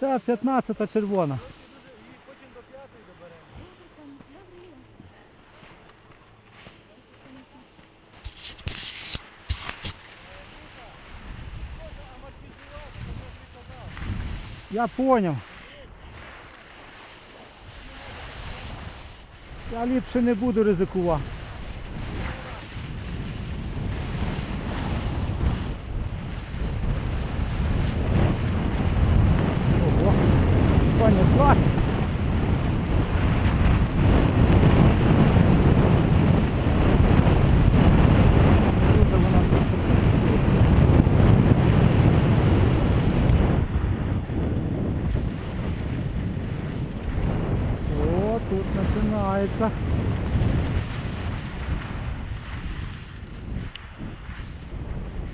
Це 15 червона. Я поняв. Я ліпше не буду ризикувати. Тут вона О, тут починається.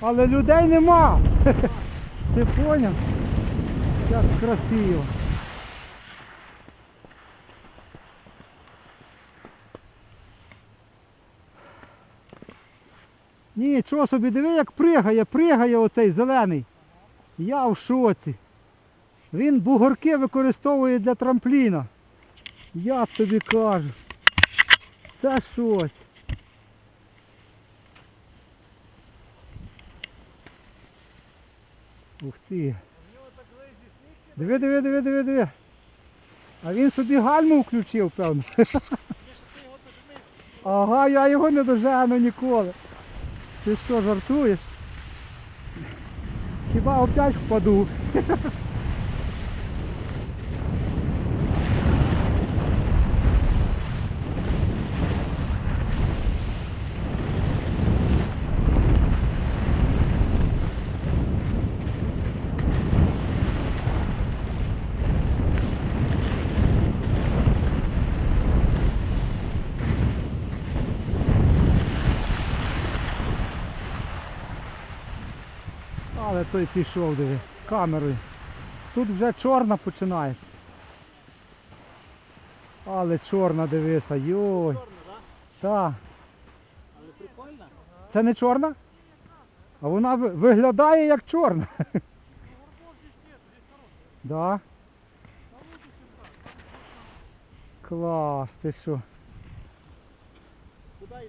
Але людей нема. Ти поняв? Як красиво. Нічого собі, диви, як пригає, пригає оцей зелений. Я в шоці. Він бугорки використовує для трампліна. Я тобі кажу. Це щось. Ух ти. Диви, диви, диви, диви, диви. А він собі гальму включив, певно. Ага, я його не дожену ніколи. Ти що, жартуєш? Хіба опять впаду? Але той пішов, диви, камерою. Тут вже чорна починається. Але чорна дивися, йой. Чорно, так? Але прикольно. Це не чорна? А вона виглядає як чорна. Да. Клас, ти що? Куди йдемо?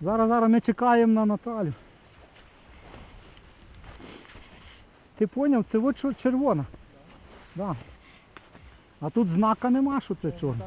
Зараз, зараз ми чекаємо на Наталю. Ти поняв, це от червона. Да. А тут знака нема, що це чорна.